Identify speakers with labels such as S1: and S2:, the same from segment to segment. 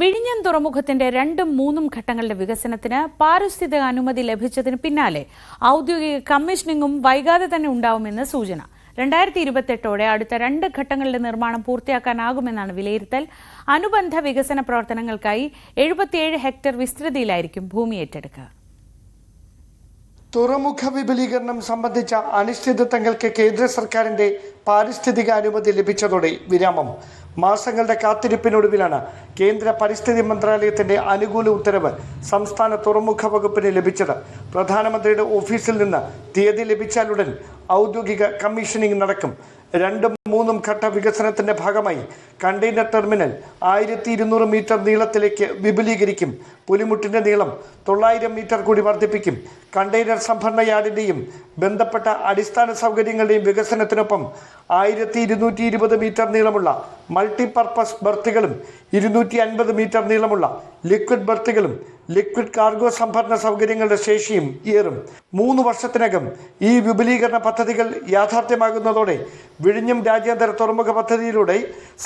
S1: വിഴിഞ്ഞം തുറമുഖത്തിന്റെ രണ്ടും മൂന്നും ഘട്ടങ്ങളുടെ വികസനത്തിന് പാരിസ്ഥിതിക അനുമതി ലഭിച്ചതിന് പിന്നാലെ ഔദ്യോഗിക കമ്മീഷനിങ്ങും വൈകാതെ തന്നെ ഉണ്ടാവുമെന്ന് സൂചന. രണ്ടായിരത്തി ഇരുപത്തെട്ടോടെ അടുത്ത രണ്ട് ഘട്ടങ്ങളുടെ നിർമ്മാണം പൂർത്തിയാക്കാനാകുമെന്നാണ് വിലയിരുത്തൽ. അനുബന്ധ വികസന പ്രവർത്തനങ്ങൾക്കായി എഴുപത്തിയേഴ് ഹെക്ടർ വിസ്തൃതിയിലായിരിക്കും ഭൂമി ഏറ്റെടുക്കുക.
S2: തുറമുഖ വിപുലീകരണം സംബന്ധിച്ച അനിശ്ചിതത്വങ്ങൾക്ക് കേന്ദ്ര സർക്കാരിന്റെ പാരിസ്ഥിതിക അനുമതി ലഭിച്ചതോടെ വിരാമം. മാസങ്ങളുടെ കാത്തിരിപ്പിനൊടുവിലാണ് കേന്ദ്ര പരിസ്ഥിതി മന്ത്രാലയത്തിന്റെ അനുകൂല ഉത്തരവ് സംസ്ഥാന തുറമുഖ വകുപ്പിന് ലഭിച്ചത്. പ്രധാനമന്ത്രിയുടെ ഓഫീസിൽ നിന്ന് തീയതി ലഭിച്ചാലുടൻ ഔദ്യോഗിക കമ്മീഷനിംഗ് നടക്കും. രണ്ടും മൂന്നും ഘട്ട വികസനത്തിന്റെ ഭാഗമായി കണ്ടെയ്നർ ടെർമിനൽ ആയിരത്തി ഇരുന്നൂറ് മീറ്റർ നീളത്തിലേക്ക് വിപുലീകരിക്കും. പുലിമുട്ടിന്റെ നീളം തൊള്ളായിരം മീറ്റർ കൂടി വർദ്ധിപ്പിക്കും. കണ്ടെയ്നർ സംഭരണ യാർഡിന്റെയും ബന്ധപ്പെട്ട അടിസ്ഥാന സൗകര്യങ്ങളുടെയും വികസനത്തിനൊപ്പം ആയിരത്തി ഇരുന്നൂറ്റി ഇരുപത് മീറ്റർ നീളമുള്ള മൾട്ടിപർപ്പസ് ബർത്തുകളും ഇരുന്നൂറ്റി അൻപത് മീറ്റർ നീളമുള്ള ലിക്വിഡ് ബർത്തുകളും ലിക്വിഡ് കാർഗോ സംഭരണ സൗകര്യങ്ങളുടെ ശേഷിയും ഏറും മൂന്ന് വർഷത്തിനകം ഈ വിപുലീകരണ പദ്ധതികൾ യാഥാർത്ഥ്യമാകുന്നതോടെ വിഴിഞ്ഞം രാജ്യാന്തര തുറമുഖ പദ്ധതിയിലൂടെ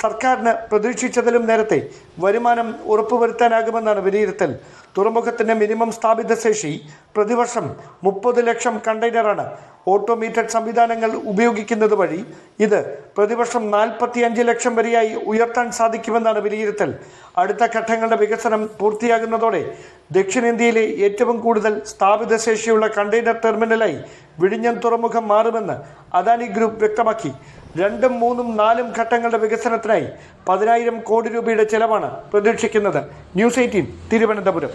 S2: സർക്കാരിന് പ്രതീക്ഷിച്ചതിലും നേരത്തെ വരുമാനം ഉറപ്പുവരുത്താനാകുമെന്നാണ് വിലയിരുത്തൽ. തുറമുഖത്തിന്റെ മിനിമം സ്ഥാപിത ശേഷി പ്രതിവർഷം മുപ്പത് ലക്ഷം കണ്ടെയ്നറാണ്. ഓട്ടോമേറ്റഡ് സംവിധാനങ്ങൾ ഉപയോഗിക്കുന്നത് വഴി ഇത് പ്രതിവർഷം നാൽപ്പത്തിയഞ്ച് ലക്ഷം വരെയായി ഉയർത്താൻ സാധിക്കുമെന്നാണ് വിലയിരുത്തൽ. അടുത്ത ഘട്ടങ്ങളുടെ വികസനം പൂർത്തിയാകുന്നതോടെ ദക്ഷിണേന്ത്യയിലെ ഏറ്റവും കൂടുതൽ സ്ഥാപിത ശേഷിയുള്ള കണ്ടെയ്നർ ടെർമിനലായി വിഴിഞ്ഞം തുറമുഖം മാറുമെന്ന് അദാനി ഗ്രൂപ്പ് വ്യക്തമാക്കി. രണ്ടും മൂന്നും നാലും ഘട്ടങ്ങളുടെ വികസനത്തിനായി പതിനായിരം കോടി രൂപയുടെ ചെലവാണ് പ്രതീക്ഷിക്കുന്നത്. News eighteen Thiruvananthapuram.